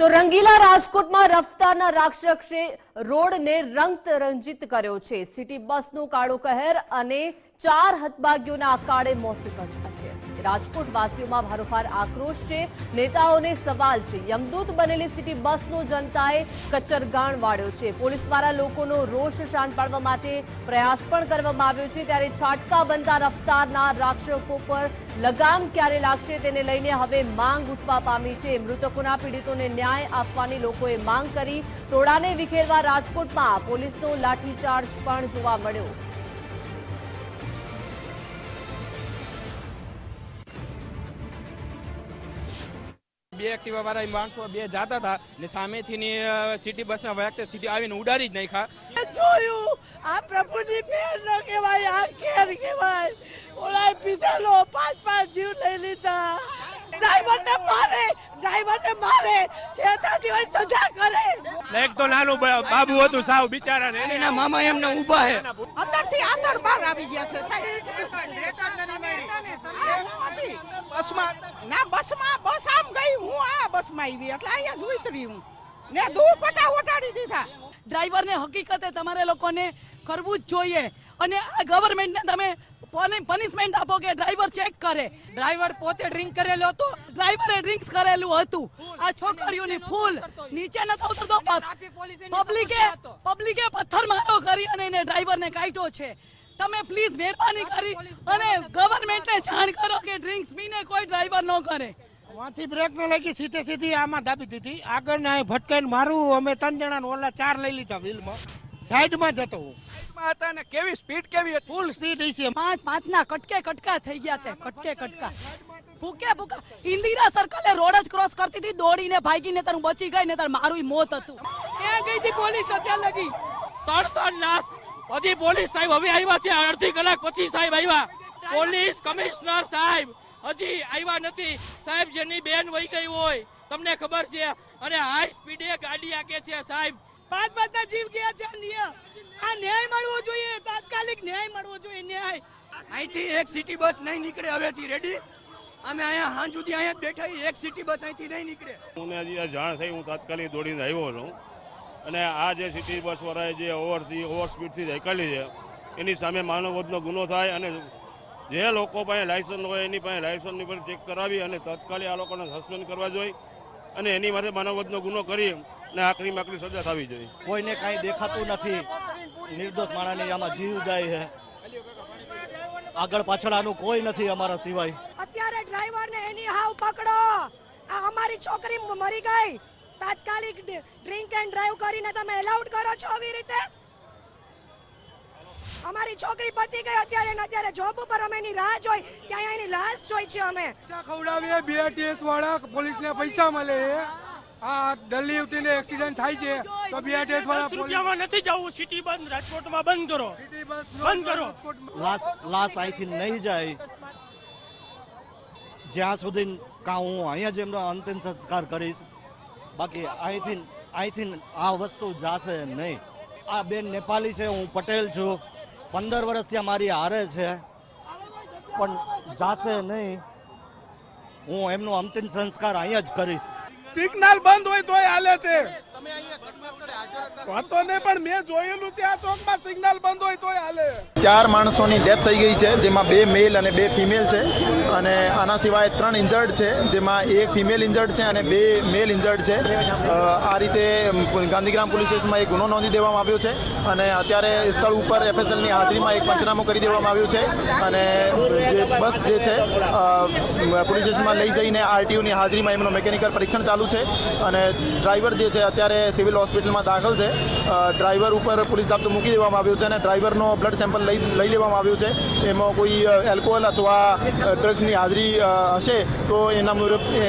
તો રંગીલા રાજકોટમાં રફતારના રાક્ષસે રોડને રંગતરંજિત કર્યો છે. સિટી બસનું કાળો કહેર અને ચાર હતભાગીઓના અકાળે મોત નિપજ્યા છે. રાજકોટ વાસીઓમાં ભારોભાર આક્રોશ છે. નેતાઓને સવાલ છે. યમદૂત બનેલી સિટી બસનો જનતાએ કચ્ચરગાણ વાળ્યો છે. પોલીસ દ્વારા લોકોનો રોષ શાંત પાડવા માટે પ્રયાસ પણ કરવામાં આવ્યો છે. ત્યારે છાટકા બનતા રફતારના રાક્ષકો પર લગામ ક્યારે લાગશે તેને લઈને હવે માંગ ઉઠવા પામી છે. મૃતકોના પીડિતોને ન્યાય આપવાની લોકોએ માંગ કરી. ટોળાને વિખેરવા રાજકોટમાં પોલીસનો લાઠીચાર્જ પણ જોવા મળ્યો. બે એક્ટિવા વાળા માણસો બે જતા હતા ને સામેથી ની સિટી બસના વખતે સીધી આવીને ઉડાડી જ નાખ્યા. જોયું, આ પ્રભુની મેર ન કહેવાય, આ કેર કહેવાય. ઓલા પીધેલો પાંચ પાંચ જીવ લઈ લીધા. ડ્રાઈવરને મારે ડ્રાઈવરને મારે થતી હોય સજા કરે. એક તો નાનું બાબુ હતું સાવ બિચારા ને એના મામા એમને ઊભા હે. અંદરથી આંતર બહાર આવી ગયા છે સાહેબ. બસમાં? ના બસમાં બસ આમ ગઈ હું આ બસમાં આવી એટલે અહીંયા જ ઉતરી હું. ને દુપટ્ટા પટા ઓટાડી દીધા. ડ્રાઈવરને હકીકતે તમારે લોકોને કરવું જ જોઈએ. અને આ ગવર્મેન્ટને તમે પનિશમેન્ટ આપો કે ડ્રાઈવર ચેક કરે. ડ્રાઈવર પોતે ડ્રિંક કરેલો હતો? ડ્રાઈવરે ડ્રિંક્સ કરેલું હતું. આ છોકરીઓની ફૂલ. નીચે નતો ઉતરતો. પબ્લિકે પબ્લિકે પથ્થર મારો કરી અને એને ડ્રાઈવરને કાઢ્યો છે. તમે પ્લીઝ મહેરબાની કરી અને ગવર્મેન્ટને જાણ કરો કે ડ્રિંક્સ પીને કોઈ ડ્રાઈવર ન કરે. વાંથી બ્રેક ન લાગી સીધે સીધી આમાં દાબી દીધી. આગળ ને ભટકાઈને મારું અમે ત્રણ જણા ઓલા ચાર લઈ લીધા વ્હીલમાં સાઈડમાં જતો હું. સાઈડમાં હતા ને કેવી સ્પીડ કેવી હતી? ફૂલ સ્પીડ હશે. પાંચ પાંચના કટકે કટકા થઈ ગયા છે કટકે કટકા. ભૂકે ભૂકા ઇન્દિરા સર્કલે રોડ જ ક્રોસ કરતી હતી દોડીને ભાગીને તારું બચી ગઈ ને તાર મારું મોત હતું. ત્યાં ગઈ હતી પોલીસ અત્યાર લગી? ત્રણ ત્રણ લાશ. પછી પોલીસ સાહેબ હવે આવ્યા છે અડધી કલાક પછી સાહેબ આવ્યા. પોલીસ કમિશનર સાહેબ. હજી આવ્યા નથી. સાહેબ જેની બેન વહી ગઈ હોય તમને ખબર છે. અને હાઈ સ્પીડે ગાડી આકે છે સાહેબ. પાંચ પાંચના જીવ ગયા છે આ ન્યાય. મળવો જોઈએ તાત્કાલિક ન્યાય મળવો જોઈએ ન્યાય. અહીંથી એક સિટી બસ નહીં નીકળે હવેથી રેડી અમે અહીંયા હાં સુધી અહીંયા બેઠા એક સિટી બસ અહીંથી નહીં નીકળે. મને હજી જાણ થઈ હું તાત્કાલિક દોડીને આવ્યો છું. અને આ જે સિટી બસ વાળાએ જે ઓવરથી ઓવર સ્પીડથી હાંકલી છે એની સામે માનવવધનો ગુનો થાય અને જે લોકો પાસે લાયસન્સ હોય એની પાસે લાયસન્સની પર ચેક કરાવી અને તાત્કાલિક આ લોકોને સસ્પેન્ડ કરવા જોઈએ અને એની માટે માનવવધનો ગુનો કરી અને આકરી માકરી સજા થવી જોઈએ કોઈને કાંઈ દેખાતું નથી. નિર્દોષ માણસની આમાં જીવ જાય છે. આગળ પાછળ આનું કોઈ નથી અમારા સિવાય. અત્યારે ડ્રાઈવરને એની હાવ પકડો. આ અમારી છોકરી મરી ગઈ. તાત્કાલિક ડ્રિંક એન્ડ ડ્રાઈવ કરીને તમે એલાઉડ કરો છો આવી રીતે? અમારી છોકરી પતી ગઈ અત્યારે ને અત્યારે જોબ ઉપર અમે એની રાહ જોઈ ત્યાં એની લાશ જોઈ છે અમે. પૈસા ખવડાવીએ બીઆરટીએસ વાળા પોલીસને પૈસા મળે. આ દિલ્હી ઉઠીને એક્સિડન્ટ થાય છે તો બીઆરટીએસ વાળા રૂપિયામાં નથી જવું સિટી બંધ રાજકોટમાં બંધ કરો. સિટી બસ બંધ કરો. લાશ લાશ અહીંથી નહીં જાય. જ્યાં સુધી કાં હું અહીંયા જ એમનો અંતિમ સંસ્કાર કરીશ. બાકી અહીંથી અહીંથી આ વસ્તુ જાશે નહીં. આ બેન નેપાલી છે હું પટેલ છું. પંદર વર્ષથી મારી હારે છે. પણ જાશે નહીં. હું એમનો અંતિમ સંસ્કાર અહીંયા જ કરીશ. સિગ્નલ બંધ હોય તોય હાલે છે. વાતો ને પણ મેં જોયેલું છે આ ચોકમાં સિગ્નલ બંધ હોય તોય હાલે. ચાર માણસોની ડેથ થઈ ગઈ છે જેમાં બે મેલ અને બે ફિમેલ છે. અને આના સિવાય ત્રણ ઇન્જર્ડ છે જેમાં એક ફિમેલ ઇન્જર્ડ છે અને બે મેલ ઇન્જર્ડ છે. આ રીતે ગાંધીગ્રામ પોલીસ સ્ટેશનમાં એક ગુનો નોંધી દેવામાં આવ્યો છે અને અત્યારે સ્થળ ઉપર એફએસએલની હાજરીમાં એક પંચનામું કરી દેવામાં આવ્યું છે. અને જે બસ જે છે પોલીસ સ્ટેશનમાં લઈ જઈને આરટીઓની હાજરીમાં એમનું મેકેનિકલ પરીક્ષણ ચાલુ છે. અને ડ્રાઈવર જે છે અત્યારે સિવિલ હોસ્પિટલમાં દાખલ છે. ડ્રાઈવર ઉપર પોલીસ જાપ્તો મૂકી દેવામાં આવ્યો છે અને ડ્રાઈવરનો બ્લડ સેમ્પલ લઈ લઈ લેવામાં આવ્યું છે. એમાં કોઈ એલ્કોહોલ અથવા ડ્રગ્સની હાજરી હશે તો એના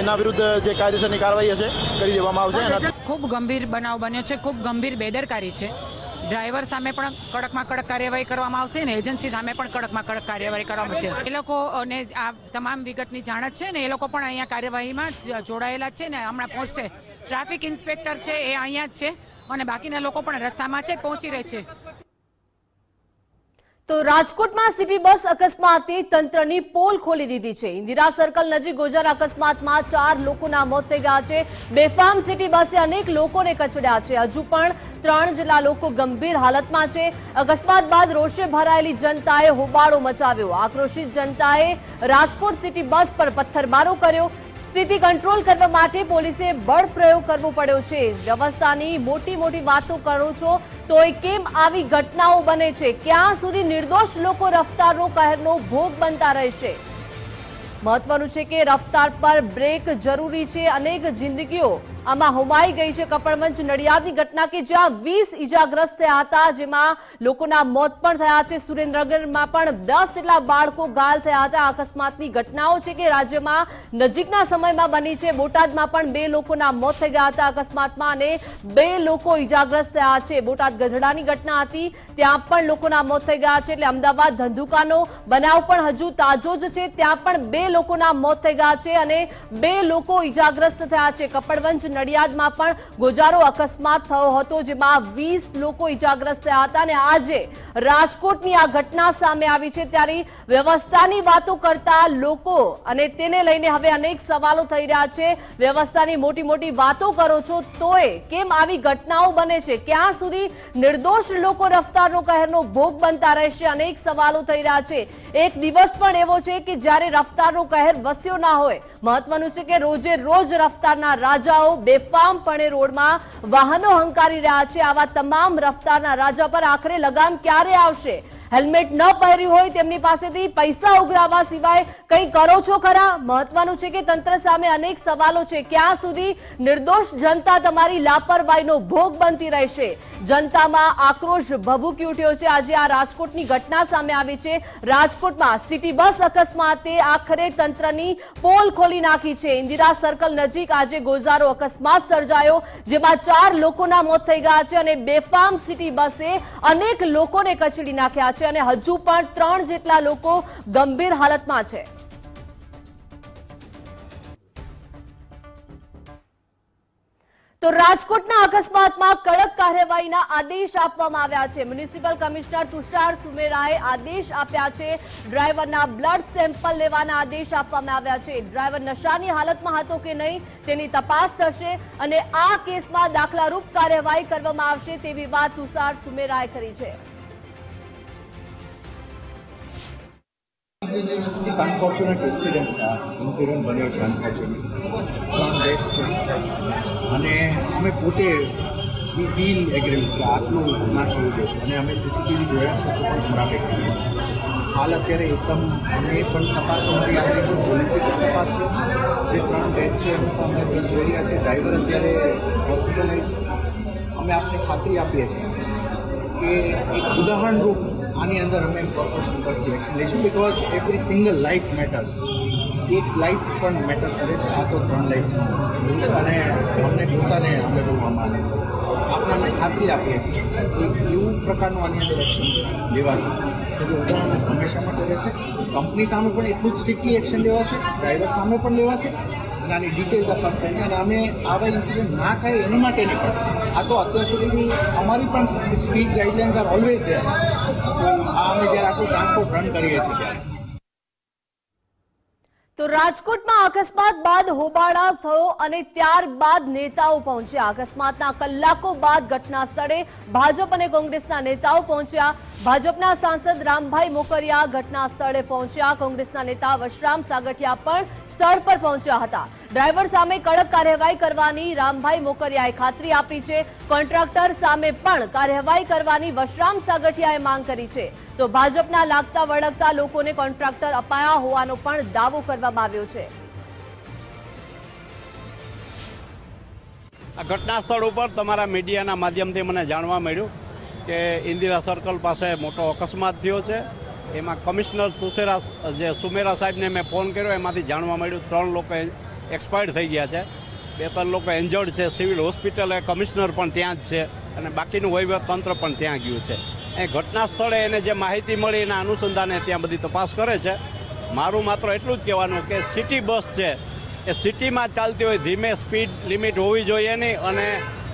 એના વિરુદ્ધ જે કાયદેસરની કાર્યવાહી હશે કરી દેવામાં આવશે. ખૂબ ગંભીર બનાવ બન્યો છે, ખૂબ ગંભીર બેદરકારી છે. ડ્રાઈવર સામે પણ કડકમાં કડક કાર્યવાહી કરવામાં આવશે અને એજન્સી સામે પણ કડકમાં કડક કાર્યવાહી કરવામાં આવશે. એ લોકોને આ તમામ વિગતની જાણ છે ને એ લોકો પણ અહીંયા કાર્યવાહીમાં જોડાયેલા છે ને હમણાં પહોંચશે. ટ્રાફિક ઇન્સ્પેક્ટર છે, એ અહીંયા જ છે અને બાકીના લોકો પણ રસ્તામાં છે, પહોંચી રહે છે. તો રાજકોટમાં સિટી બસ અકસ્માતે તંત્રની પોલ ખોલી દીધી છે. ઇન્દિરા સર્કલ નજીક ગોજાર અકસ્માતમાં ચાર લોકોના મોત થઈ ગયા છે. બેફામ સિટી બસે અનેક લોકોને કચડ્યા છે. હજુ પણ ત્રણ જેટલા લોકો ગંભીર હાલતમાં છે. અકસ્માત બાદ રોષે ભરાયેલી જનતાએ હોબાળો મચાવ્યો. આક્રોશિત જનતાએ રાજકોટ સિટી બસ પર પથ્થરમારો કર્યો. સ્થિતિ કંટ્રોલ કરવા માટે પોલીસે બળ પ્રયોગ કરવો પડ્યો છે. વ્યવસ્થાની મોટી મોટી વાતો કરો છો તો એ કેમ આવી ઘટનાઓ બને છે? ક્યાં સુધી નિર્દોષ લોકો રફતારનો કહેરનો ભોગ બનતા રહેશે? મહત્વનું છે કે રફતાર પર બ્રેક જરૂરી છે. અનેક જિંદગીઓ આમાં હોમાઈ ગઈ છે કપડવંજ નડિયાદની ઘટના કે જ્યાં વીસ ઈજાગ્રસ્ત થયા હતા, જેમાં લોકોના મોત પણ થયા છે. સુરેન્દ્રનગરમાં પણ દસ જેટલા બાળકો ઘાયલ થયા હતા. અકસ્માતની ઘટનાઓ છે કે રાજ્યમાં નજીકના સમયમાં બની છે. બોટાદમાં પણ બે લોકોના મોત થઈ ગયા હતા અકસ્માતમાં અને બે લોકો ઈજાગ્રસ્ત થયા છે. બોટાદ ગઢડાની ઘટના હતી. ત્યાં પણ લોકોના મોત થઈ ગયા છે. એટલે અમદાવાદ ધંધુકાનો બનાવ પણ હજુ તાજો જ છે. ત્યાં પણ બે લોકોના મોત થઈ ગયા છે અને બે લોકો ઈજાગ્રસ્ત થયા છે. કપડવંજ નડિયાદમાં પણ ગોજારો અકસ્માત થયો હતો, જેમાં વીસ લોકો ઈજાગ્રસ્ત થયા હતા અને આજે રાજકોટની આ ઘટના સામે આવી છે. ત્યારે વ્યવસ્થાની વાતો કરતા લોકો અને તેને લઈને હવે અનેક સવાલો થઈ રહ્યા છે. વ્યવસ્થાની મોટી મોટી વાતો કરો છો, તોય કેમ આવી ઘટનાઓ બને છે? ક્યાં સુધી નિર્દોષ લોકો રફતારનો કહેરનો ભોગ બનતા રહેશે? અનેક સવાલો થઈ રહ્યા છે. એક દિવસ પણ એવો છે કે જ્યારે રફતારનો કહેર વસ્યો ના હોય મહત્વનું છે કે રોજે રોજ રફતારના રાજાઓ બેફામપણે રોડમાં વાહનો હંકારી રહ્યા છે. આવા તમામ રફતારના રાજા પર આખરે લગામ ક્યારે આવશે? હેલ્મેટ ન પહેર્યું હોય તેમની પાસેથી પૈસા ઉઘરાવવા સિવાય કંઈ કરો છો ખરા? મહત્વનું છે કે તંત્ર સામે અનેક સવાલો છે. ક્યાં સુધી નિર્દોષ જનતા તમારી લાપરવાહીનો ભોગ બનતી રહેશે? જનતામાં આક્રોશ ભભૂકી ઉઠ્યો છે. આજે આ રાજકોટની ઘટના સામે આવી છે. રાજકોટમાં સિટી બસ અકસ્માતે આખરે તંત્રની પોલ ખોલી નાખી છે. ઇન્દિરા સર્કલ નજીક આજે ગોઝારો અકસ્માત સર્જાયો, જેમાં ચાર લોકોના મોત થઈ ગયા છે અને બેફામ સિટી બસે અનેક લોકોને કચડી નાખ્યા છે. અને હજુ પણ ત્રણ જેટલા લોકો ગંભીર હાલતમાં છે. તો રાજકોટના અકસ્માતમાં કડક કાર્યવાહીના આદેશ આપવામાં આવ્યા છે. મ્યુનિસિપલ કમિશનર તુષાર સુમેરાએ આદેશ આપ્યા છે. ડ્રાઈવરના બ્લડ સેમ્પલ લેવાના આદેશ આપવામાં આવ્યા છે. ડ્રાઈવર નશાની હાલતમાં હતો કે નહીં તેની તપાસ થશે અને આ કેસમાં દાખલારૂપ કાર્યવાહી કરવામાં આવશે તેવી વાત તુષાર સુમેરાએ કરી છે. અનફોર્ચ્યુનેટ ઇન્સિડન્ટ ઇન્સિડન્ટ બન્યો છે અનફોર્ચ્યુનેટ છે અને અમે પોતે વી ફીલ એગ્રી કે આટલું ના થવું જોઈએ અને અમે સીસીટીવી જોયા છે પણ ખરાબ હાલ અત્યારે એકદમ અમે પણ તપાસ નથી આવી છે પણ તપાસ છે જે ત્રણ ડેથ છે અમે જોઈ રહ્યા છે ડ્રાઈવર અત્યારે હોસ્પિટલાઇઝ અમે આપને ખાતરી આપીએ છીએ કે એક ઉદાહરણરૂપ આની અંદર અમે કોર્પોરેશન પરથી એક્શન લઈશું because every single life matters એક લાઈફ પણ મેટર કરે છે, આ તો ત્રણ લાઈફ અને અમને પોતાને અમે બોલવામાં આવે આપણે અમે ખાતરી આપીએ છીએ. એવું પ્રકારનું આની અંદર એક્શન લેવાશે. હંમેશા માટે રહેશે. કંપની સામે પણ એટલું જ સ્ટ્રિક્ટલી એક્શન લેવાશે. ડ્રાઈવર સામે પણ લેવાશે. અને આની ડિટેલ તપાસ કરીને અને અમે આવા ઇન્સિડન્ટ ના થાય એના માટેની પણ. આ તો અત્યાર સુધીની અમારી પણ સ્પીડ ગાઈડલાઇન્સ આર ઓલવેઝ આ અમે જ્યારે આખું ટ્રાન્સપોર્ટ રન કરીએ છીએ ત્યારે. તો રાજકોટમાં અકસ્માત બાદ હોબાળા થયો અને ત્યારબાદ નેતાઓ પહોંચ્યા. અકસ્માતના કલાકો બાદ ઘટના સ્થળે ભાજપ અને કોંગ્રેસના નેતાઓ પહોંચ્યા. ભાજપના સાંસદ રામભાઈ મોકરિયા ઘટના સ્થળે પહોંચ્યા. કોંગ્રેસના નેતા વશરામ સાગઠિયા પણ સ્થળ પર પહોંચ્યા હતા. ડ્રાઈવર સામે કડક કાર્યવાહી કરવાની રામભાઈ મોકરિયાએ ખાતરી આપી છે. કોન્ટ્રાક્ટર સામે પણ કાર્યવાહી કરવાની વશરામ સાગઠિયાએ માંગ કરી છે. તો ભાજપના લાગતા વળગતા લોકોને કોન્ટ્રાક્ટર અપાયા હોવાનો પણ દાવો કરવામાં આવ્યો છે. આ ઘટના સ્થળ ઉપર તમારા મીડિયાના માધ્યમથી મને જાણવા મળ્યું કે ઇન્દિરા સર્કલ પાસે મોટો અકસ્માત થયો છે. એમાં કમિશનર સુશેરા જે સુમેરા સાહેબને મેં ફોન કર્યો, એમાંથી જાણવા મળ્યું ત્રણ લોકો એક્સપાયર્ડ થઈ ગયા છે. બે ત્રણ લોકો એન્જર્ડ છે. સિવિલ હોસ્પિટલે કમિશનર પણ ત્યાં જ છે અને બાકીનું વહીવટ તંત્ર પણ ત્યાં ગયું છે. એ ઘટના સ્થળે એને જે માહિતી મળી એના અનુસંધાને ત્યાં બધી તપાસ કરે છે. મારું માત્ર એટલું જ કહેવાનું કે સિટી બસ છે એ સિટીમાં ચાલતી હોય ધીમે સ્પીડ લિમિટ હોવી જોઈએ નહીં અને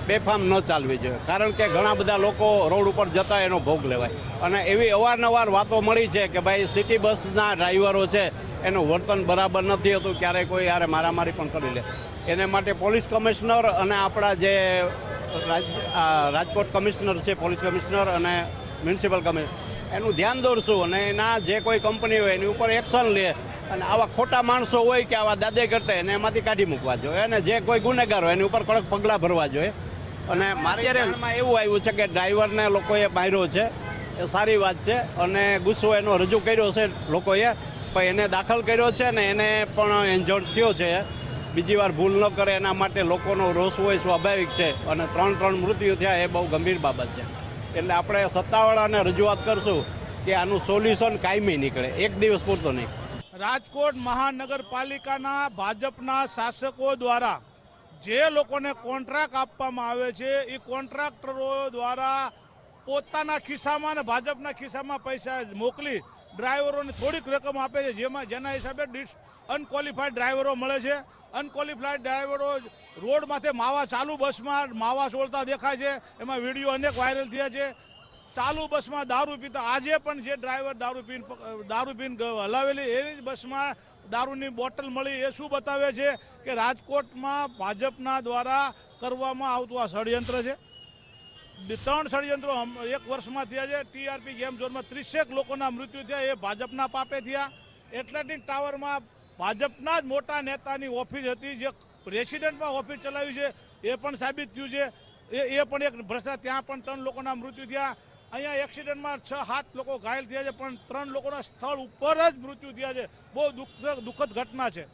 બેફામ ન ચાલવી જોઈએ. કારણ કે ઘણા બધા લોકો રોડ ઉપર જતા એનો ભોગ લેવાય. અને એવી અવારનવાર વાતો મળી છે કે ભાઈ સિટી બસના ડ્રાઈવરો છે એનું વર્તન બરાબર નથી હતું ક્યારેય કોઈ યારે મારામારી પણ કરી લે. એને માટે પોલીસ કમિશનર અને આપણા જે રાજકોટ કમિશનર છે પોલીસ કમિશનર અને મ્યુનિસિપલ કમિશનર એનું ધ્યાન દોરશું અને એના જે કોઈ કંપની હોય એની ઉપર એક્શન લે. અને આવા ખોટા માણસો હોય કે આવા દાદે કરતા એને એમાંથી કાઢી મૂકવા જોઈએ. અને જે કોઈ ગુનેગાર હોય એની ઉપર કડક પગલાં ભરવા જોઈએ. અને મારી ધ્યાનમાં એવું આવ્યું છે કે ડ્રાઈવરને લોકોએ માર્યો છે. એ સારી વાત છે. અને ગુસ્સો એનો રજૂ કર્યો છે લોકોએ. પણ એને દાખલ કર્યો છે ને એને પણ એન્જોર્ડ થયો છે. બીજી વાર ભૂલ ન કરે એના માટે લોકોનો રોષ હોય સ્વાભાવિક છે. અને ત્રણ ત્રણ મૃત્યુ થયા એ બહુ ગંભીર બાબત છે. એટલે આપણે સત્તાવાળાને રજૂઆત કરશું કે આનું સોલ્યુશન કાયમી નીકળે. એક દિવસ પૂરતો નહીં. રાજકોટ મહાનગરપાલિકાના ભાજપના શાસકો દ્વારા જે લોકોને કોન્ટ્રાક્ટ આપવામાં આવે છે, એ કોન્ટ્રાક્ટરો દ્વારા પોતાના ખિસ્સામાં અને ભાજપના ખિસ્સામાં પૈસા મોકલી ડ્રાઈવરોને થોડીક રકમ આપે છે, જેમાં જેના હિસાબે ડિસ અનક્વોલિફાઈડ ડ્રાઈવરો મળે છે. અનક્વોલિફાઈડ ડ્રાઈવરો રોડ માથે માવા ચાલુ બસમાં માવા છોડતા દેખાય છે. એમાં વીડિયો અનેક વાયરલ થયા છે. ચાલુ બસમાં દારૂ પીતા આજે પણ જે ડ્રાઈવર દારૂ પીને દારૂ પીને હલાવેલી, એની જ બસમાં દારૂની બોટલ મળી. એ શું બતાવે છે કે રાજકોટમાં ભાજપના દ્વારા કરવામાં આવતું આ ષડયંત્ર છે? ત્રણ ષડયંત્રો એક વર્ષમાં થયા છે. ટીઆરપી ગેમ ઝોનમાં ત્રીસેક લોકોના મૃત્યુ થયા. એ ભાજપના પાપે થયા. એટલાન્ટિક ટાવરમાં ભાજપના જ મોટા નેતાની ઓફિસ હતી, જે પ્રેસિડેન્ટમાં ઓફિસ ચલાવી છે. એ પણ સાબિત થયું છે. એ એ પણ એક ભ્રષ્ટાચાર ત્યાં પણ ત્રણ લોકોના મૃત્યુ થયા. અહીંયા એક્સિડન્ટમાં છ સાત લોકો ઘાયલ થયા છે, પણ ત્રણ લોકોના સ્થળ ઉપર જ મૃત્યુ થયા છે. બહુ દુઃખ દુઃખદ ઘટના છે.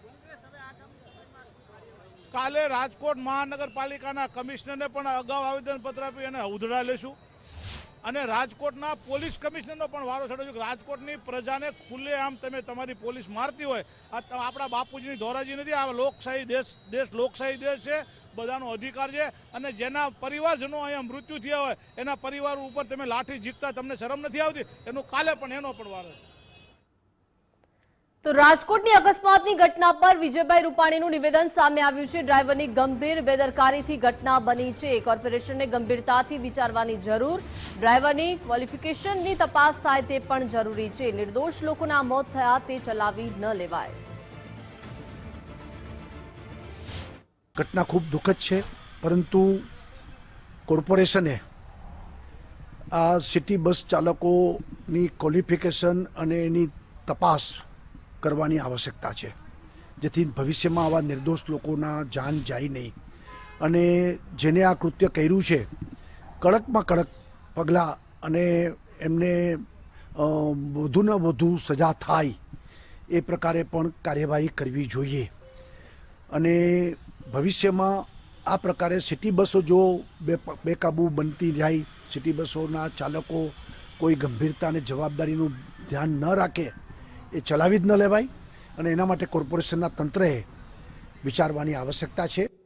કાલે રાજકોટ મહાનગરપાલિકાના કમિશનરને પણ અગાઉ આવેદનપત્ર આપી અને ઉધડા લેશું. અને રાજકોટના પોલીસ કમિશનરનો પણ વારો છોડો છું રાજકોટની પ્રજાને ખુલ્લે આમ તમે તમારી પોલીસ મારતી હોય. આ આપણા બાપુજીની ધોરાજી નથી, આ લોકશાહી દેશ દેશ લોકશાહી દેશ છે, બધાનો અધિકાર છે. અને જેના પરિવારજનો અહીંયા મૃત્યુ થયા હોય, એના પરિવાર ઉપર તમે લાઠી જીકતા તમને શરમ નથી આવતી? એનું કાલે પણ એનો પણ વારો છે. તો રાજકોટની અકસ્માતની ઘટના પર વિજયભાઈ રૂપાણીનું નિવેદન સામે આવ્યું છે. ડ્રાઈવરની ગંભીર બેદરકારીથી ઘટના બની છે. કોર્પોરેશનને ગંભીરતાથી વિચારવાની જરૂર. ડ્રાઈવરની ક્વોલિફિકેશનની તપાસ થાય તે પણ જરૂરી છે. નિર્દોષ લોકોના મોત થયા તે ચલાવી ન લેવાય. ઘટના ખૂબ દુઃખદ છે, પરંતુ કોર્પોરેશને આ સિટી બસ ચાલકોની ક્વોલિફિકેશન અને એની તપાસ કરવાની આવશ્યકતા છે. જેથી ભવિષ્યમાં આવા નિર્દોષ લોકોના જાન જાય નહીં. અને જેને આ કૃત્ય કર્યું છે, કડકમાં કડક પગલાં અને એમને વધુને વધુ સજા થાય, એ પ્રકારે પણ કાર્યવાહી કરવી જોઈએ. અને ભવિષ્યમાં આ પ્રકારે સિટી બસો જો બે, બેકાબૂ બનતી જાય, સિટી બસોના ચાલકો કોઈ ગંભીરતા અને જવાબદારીનું ધ્યાન ન રાખે એ ચલાવી જ ન લેવાય અને એના માટે કોર્પોરેશનના તંત્રએ વિચારવાની આવશ્યકતા છે.